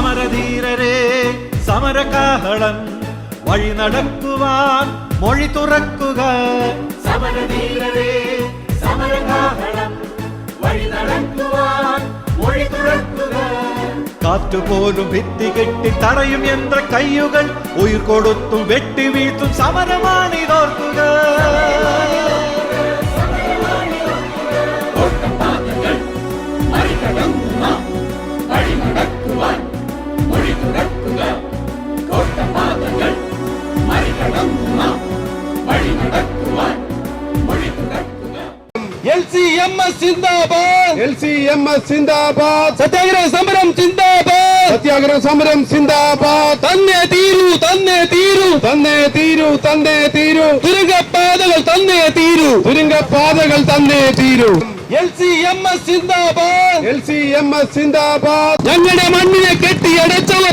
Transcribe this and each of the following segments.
സമരധീരരെ സമരകാഹളം വഴി നടക്കുവാൻ മൊഴി തുറക്കുക സമരധീരരെ സമരകാഹളം വഴി നടക്കുവാൻ മൊഴി തുറക്കുക കാറ്റുപോലും ഭിത്തി കെട്ടി തടയും യന്ത്ര കയ്യുകൾ ഉയിർ കൊടുത്തും വെട്ടി വീഴ്ത്തും സമരമാണിതോർക്കുക എൽ സി എം എസ് സിന്ദാബാദ് എൽ സി എം എസ് സിന്ദാബാദ് സത്യാഗ്രഹ സമരം സിന്ദാബാദ് സത്യാഗ്രഹ സമരം സിന്ദാബാദ് തന്നെ തീരൂ തന്നെ തീരൂ തന്നേ തീരൂ തന്നേ തീരൂ തുരങ്കപ്പാതകൾ തന്നെ തീരൂ തുരങ്കപാതകൾ തന്നേ തീരൂ എൽ സി എം എസ് സിന്ദാബാദ്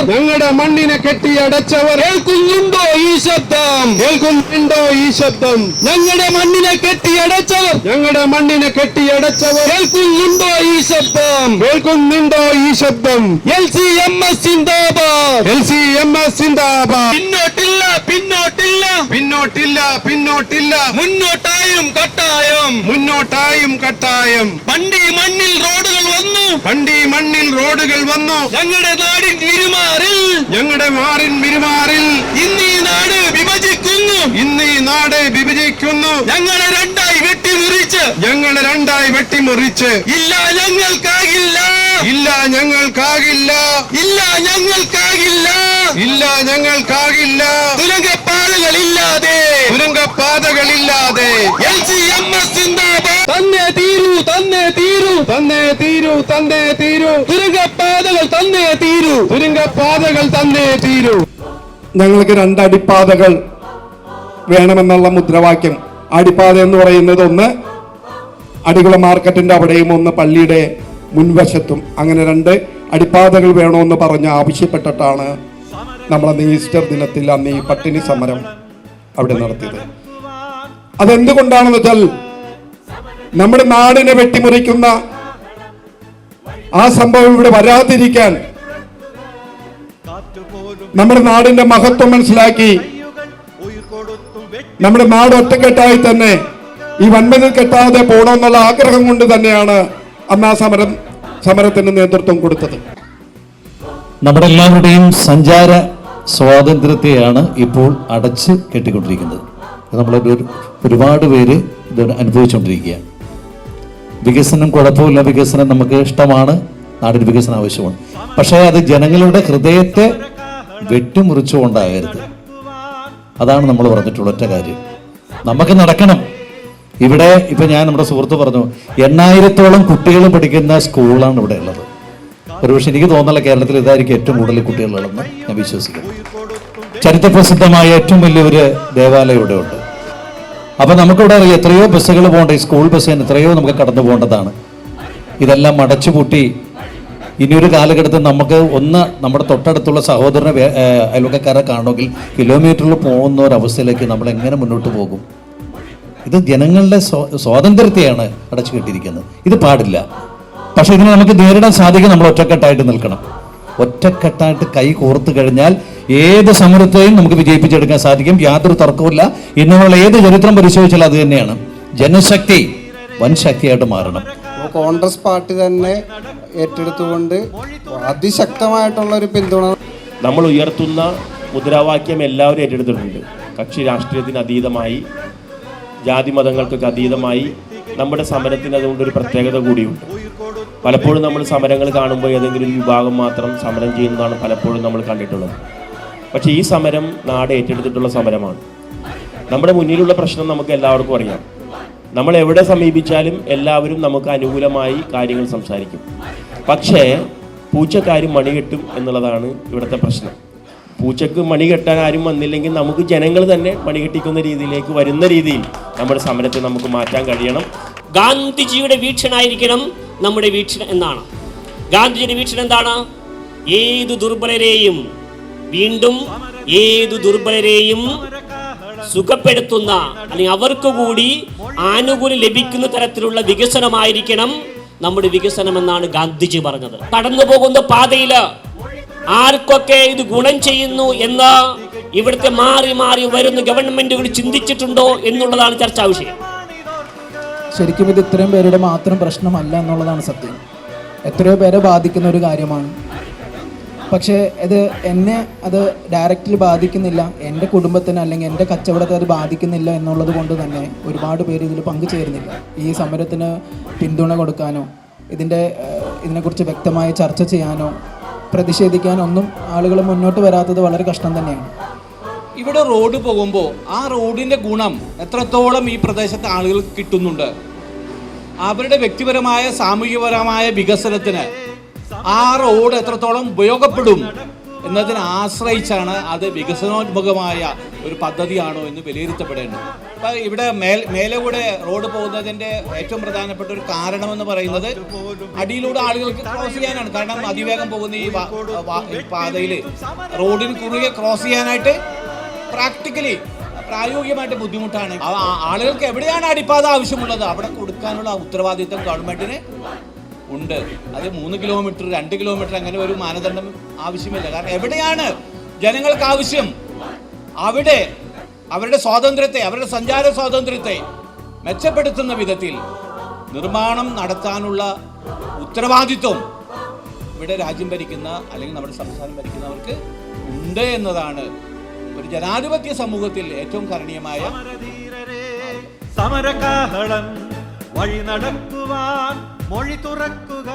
ഞങ്ങളുടെ മണ്ണിനെ കെട്ടിയടച്ചവർ അടച്ചവർ. കേൾക്കുന്നുണ്ടോ ഈ ശബ്ദം? കേൾക്കുന്നുണ്ടോ ഈ ശബ്ദം? ഞങ്ങളുടെ മണ്ണിനെ കെട്ടിയടച്ചവർ ഞങ്ങളുടെ മണ്ണിനെ കെട്ടിയടച്ചവർ കേൾക്കുന്നുണ്ടോ ഈ ശബ്ദം? കേൾക്കുന്നുണ്ടോ ഈ ശബ്ദം? എൽ സി എം എസ് സിന്ദാബാദ്. എൽ സി എം എസ് സിന്ദാബാദ്. പിന്നോട്ടില്ല പിന്നോട്ടില്ല. പിന്നോട്ടില്ല പിന്നോട്ടില്ല. മുന്നോട്ടായും കട്ടായം. മുന്നോട്ടായും കട്ടായം. വണ്ടി മണ്ണിൽ റോഡുകൾ വന്നു. റോഡുകൾ വന്നു. ഞങ്ങളുടെ നാടിൻ വിരുമാറിൽ. ഞങ്ങളുടെ മാറിൻ വിരുമാറിൽ. ഇന്ന് ഈ നാട് വിഭജിക്കുന്നു. ഇന്ന് ഈ നാട് വിഭജിക്കുന്നു. ഞങ്ങളെ രണ്ടായി വെട്ടിമുറിച്ച്. ഞങ്ങളെ രണ്ടായി വെട്ടിമുറിച്ച്. ഇല്ല ഞങ്ങൾക്കാകില്ല. ഇല്ല ഞങ്ങൾക്കാകില്ല. ഇല്ല ഞങ്ങൾക്കാകില്ല. ഇല്ല ഞങ്ങൾക്കാകില്ല. തുരങ്കപ്പാതകളില്ലാതെ. തുരങ്കപാതകളില്ലാതെ എൽ സി എം എസ് തന്നെ തീരൂ തന്നെ തീരൂ തന്നേ തീരൂ തന്നേ തീരൂ. തുരുങ്കപ്പാതകൾ തന്നെ തീരൂ. തുരുങ്കപ്പാതകൾ തന്നേ തീരൂ. ഞങ്ങൾക്ക് രണ്ട് അടിപ്പാതകൾ വേണമെന്നുള്ള മുദ്രാവാക്യം. അടിപ്പാത എന്ന് പറയുന്നത് ഒന്ന് അടികുളം മാർക്കറ്റിന്റെ അവിടെയും ഒന്ന് പള്ളിയുടെ മുൻവശത്തും. അങ്ങനെ രണ്ട് അടിപ്പാതകൾ വേണമെന്ന് പറഞ്ഞ് ആവശ്യപ്പെട്ടിട്ടാണ് നമ്മളന്ന് ഈസ്റ്റർ ദിനത്തിൽ അന്ന് ഈ പട്ടിണി സമരം അവിടെ നടത്തിയത്. അതെന്തുകൊണ്ടാണെന്ന് വെച്ചാൽ നമ്മുടെ നാടിനെ വെട്ടിമുറിക്കുന്ന ആ സംഭവം ഇവിടെ വരാതിരിക്കാൻ നമ്മുടെ നാടിന്റെ മഹത്വം മനസ്സിലാക്കി. നമ്മുടെ നാട് ഒറ്റക്കെട്ടായി തന്നെ ഈ വൻമതിൽ കെട്ടാതെ പോകണമെന്നുള്ള ആഗ്രഹം കൊണ്ട് തന്നെയാണ് അന്ന് ആ സമരം സമരത്തിന് നേതൃത്വം കൊടുത്തത്. നമ്മുടെ എല്ലാവരുടെയും സഞ്ചാര സ്വാതന്ത്ര്യത്തെയാണ് ഇപ്പോൾ അടച്ച് കെട്ടിക്കൊണ്ടിരിക്കുന്നത്. നമ്മളൊരു ഒരുപാട് പേര് ഇത് അനുഭവിച്ചുകൊണ്ടിരിക്കുകയാണ്. വികസനം കുഴപ്പമില്ല. വികസനം നമുക്ക് ഇഷ്ടമാണ്. നാടിന് വികസനം ആവശ്യമാണ്. പക്ഷേ അത് ജനങ്ങളുടെ ഹൃദയത്തെ വെട്ടിമുറിച്ചുകൊണ്ടാകരുത്. അതാണ് നമ്മൾ പറഞ്ഞിട്ടുള്ള ഒറ്റ കാര്യം. നമുക്ക് നടക്കണം. ഇവിടെ ഇപ്പൊ ഞാൻ നമ്മുടെ സുഹൃത്ത് പറഞ്ഞു എണ്ണായിരത്തോളം കുട്ടികൾ പഠിക്കുന്ന സ്കൂളാണ് ഇവിടെ ഉള്ളത്. ഒരുപക്ഷെ എനിക്ക് തോന്നുന്നില്ല കേരളത്തിൽ ഇതായിരിക്കും ഏറ്റവും കൂടുതൽ കുട്ടികളുള്ളതെന്ന് ഞാൻ വിശ്വസിക്കുന്നു. ചരിത്രപ്രസിദ്ധമായ ഏറ്റവും വലിയൊരു ദേവാലയം ഇവിടെ ഉണ്ട്. അപ്പൊ നമുക്കിവിടെ അറിയാം എത്രയോ ബസ്സുകൾ പോകേണ്ട ഈ സ്കൂൾ ബസ്സിന് എത്രയോ നമുക്ക് കടന്നു പോകേണ്ടതാണ്. ഇതെല്ലാം അടച്ചുപൂട്ടി ഇനിയൊരു കാലഘട്ടത്തിൽ നമുക്ക് ഒന്ന് നമ്മുടെ തൊട്ടടുത്തുള്ള സഹോദരനെ അയൽവക്കാരെ കാണണമെങ്കിൽ കിലോമീറ്ററിൽ പോകുന്ന ഒരവസ്ഥയിലേക്ക് നമ്മൾ എങ്ങനെ മുന്നോട്ട് പോകും? ഇത് ജനങ്ങളുടെ സ്വാ- സ്വാതന്ത്ര്യത്തെയാണ് അടച്ചു കെട്ടിയിരിക്കുന്നത്. ഇത് പാടില്ല. പക്ഷേ ഇതിനെ നമുക്ക് നേരിടാൻ സാധിക്കും നമ്മൾ ഒറ്റക്കെട്ടായിട്ട് നിൽക്കണം. ഒറ്റക്കെട്ടായിട്ട് കൈ കോർത്തു കഴിഞ്ഞാൽ ഏത് സമരത്തെയും നമുക്ക് വിജയിപ്പിച്ചെടുക്കാൻ സാധിക്കും. യാതൊരു തർക്കവുമില്ല. ഇന്നുള്ള ഏത് ചരിത്രം പരിശോധിച്ചാൽ അത് തന്നെയാണ്. ജനശക്തി വൻ ശക്തിയായിട്ട് മാറണം. കോൺഗ്രസ് പാർട്ടി തന്നെ ഏറ്റെടുത്തുകൊണ്ട് അതിശക്തമായിട്ടുള്ള ഒരു പിന്തുണ നമ്മൾ ഉയർത്തുന്ന മുദ്രാവാക്യം എല്ലാവരും ഏറ്റെടുത്തിട്ടുണ്ട്. കക്ഷി രാഷ്ട്രീയത്തിന് അതീതമായി ജാതി മതങ്ങൾക്കൊക്കെ അതീതമായി നമ്മുടെ സമരത്തിന് അതുകൊണ്ടൊരു പ്രത്യേകത കൂടിയുണ്ട്. പലപ്പോഴും നമ്മൾ സമരങ്ങൾ കാണുമ്പോൾ ഏതെങ്കിലും ഒരു വിഭാഗം മാത്രം സമരം ചെയ്യുന്നതാണ് പലപ്പോഴും നമ്മൾ കണ്ടിട്ടുള്ളത്. പക്ഷേ ഈ സമരം നാട് ഏറ്റെടുത്തിട്ടുള്ള സമരമാണ്. നമ്മുടെ മുന്നിലുള്ള പ്രശ്നം നമുക്ക് എല്ലാവർക്കും അറിയാം. നമ്മൾ എവിടെ സമീപിച്ചാലും എല്ലാവരും നമുക്ക് അനുകൂലമായി കാര്യങ്ങൾ സംസാരിക്കും. പക്ഷേ പൂച്ചക്കാരും മണികെട്ടും എന്നുള്ളതാണ് ഇവിടുത്തെ പ്രശ്നം. പൂച്ചക്ക് മണി കെട്ടാൻ ആരും വന്നില്ലെങ്കിൽ നമുക്ക് ജനങ്ങൾ തന്നെ മണി കെട്ടിക്കുന്ന രീതിയിലേക്ക് വരുന്ന രീതിയിൽ നമ്മുടെ സമരത്തെ നമുക്ക് മാറ്റാൻ കഴിയണം. ഗാന്ധിജിയുടെ വീക്ഷണായിരിക്കണം. നമ്മുടെ വീക്ഷണം എന്നാണ്. ഗാന്ധിജിയുടെ വീക്ഷണം എന്താണ്? ഏതു ദുർബലരെയും വീണ്ടും ഏതു ദുർബലരെയും സുഖപ്പെടുത്തുന്ന അല്ലെങ്കിൽ അവർക്ക് കൂടി ആനുകൂല്യം ലഭിക്കുന്ന തരത്തിലുള്ള വികസനമായിരിക്കണം നമ്മുടെ വികസനം എന്നാണ് ഗാന്ധിജി പറഞ്ഞത്. കടന്നു പോകുന്ന പാതയിൽ ആർക്കൊക്കെ ഇത് ഗുണം ചെയ്യുന്നു എന്ന് ഇവിടുത്തെ മാറി മാറി വരുന്ന ഗവൺമെന്റുകൾ ചിന്തിച്ചിട്ടുണ്ടോ എന്നുള്ളതാണ് ചർച്ചാ വിഷയം. ശരിക്കും ഇത് ഇത്രയും പേരുടെ മാത്രം പ്രശ്നമല്ല എന്നുള്ളതാണ് സത്യം. എത്രയോ പേരെ ബാധിക്കുന്ന ഒരു കാര്യമാണ്. പക്ഷേ ഇത് എന്നെ അത് ഡയറക്റ്റ്ലി ബാധിക്കുന്നില്ല. എന്റെ കുടുംബത്തിന് അല്ലെങ്കിൽ എന്റെ കച്ചവടത്തെ അത് ബാധിക്കുന്നില്ല എന്നുള്ളത് കൊണ്ട് തന്നെ ഒരുപാട് പേര് ഇതിൽ പങ്കുചേരുന്നില്ല. ഈ സമരത്തിന് പിന്തുണ കൊടുക്കാനോ ഇതിന്റെ ഇതിനെക്കുറിച്ച് വ്യക്തമായി ചർച്ച ചെയ്യാനോ പ്രതിഷേധിക്കാനോ ഒന്നും ആളുകൾ മുന്നോട്ട് വരാത്തത് വളരെ കഷ്ടം തന്നെയാണ്. ഇവിടെ റോഡ് പോകുമ്പോൾ ആ റോഡിന്റെ ഗുണം എത്രത്തോളം ഈ പ്രദേശത്തെ ആളുകൾ കിട്ടുന്നുണ്ട്? അവരുടെ വ്യക്തിപരമായ സാമൂഹികപരമായ വികസനത്തിന് ആ റോഡ് എത്രത്തോളം ഉപയോഗപ്പെടും എന്നതിനെ ആശ്രയിച്ചാണ് അത് വികസനോന്മുഖമായ ഒരു പദ്ധതിയാണോ എന്ന് വിലയിരുത്തപ്പെടേണ്ടത്. അപ്പം ഇവിടെ മേൽ മേലെ കൂടെ റോഡ് പോകുന്നതിന്റെ ഏറ്റവും പ്രധാനപ്പെട്ട ഒരു കാരണം എന്ന് പറയുന്നത് അടിയിലൂടെ ആളുകൾക്ക് ക്രോസ് ചെയ്യാനാണ്. കാരണം അതിവേഗം പോകുന്ന ഈ പാതയിൽ റോഡിന് കുറുകെ ക്രോസ് ചെയ്യാനായിട്ട് പ്രാക്ടിക്കലി പ്രായോഗികമായിട്ട് ബുദ്ധിമുട്ടാണ്. ആളുകൾക്ക് എവിടെയാണ് അടിപ്പാത ആവശ്യമുള്ളത്? അവിടെ കൊടുക്കാനുള്ള ഉത്തരവാദിത്വം ഗവൺമെന്റിന് ഉണ്ട്. അത് മൂന്ന് കിലോമീറ്റർ രണ്ട് കിലോമീറ്റർ അങ്ങനെ ഒരു മാനദണ്ഡം ആവശ്യമില്ല. കാരണം എവിടെയാണ് ജനങ്ങൾക്ക് ആവശ്യം? അവിടെ അവരുടെ സ്വാതന്ത്ര്യത്തെ അവരുടെ സഞ്ചാര സ്വാതന്ത്ര്യത്തെ മെച്ചപ്പെടുത്തുന്ന വിധത്തിൽ നിർമ്മാണം നടത്താനുള്ള ഉത്തരവാദിത്വം ഇവിടെ രാജ്യം ഭരിക്കുന്ന അല്ലെങ്കിൽ നമ്മുടെ സംസ്ഥാനം ഭരിക്കുന്നവർക്ക് ഉണ്ട് എന്നതാണ് ഒരു ജനാധിപത്യ സമൂഹത്തിൽ ഏറ്റവും കരണീയമായ സമരകാഹളം വഴി നടക്കുവാൻ മൊഴി തുറക്കുക.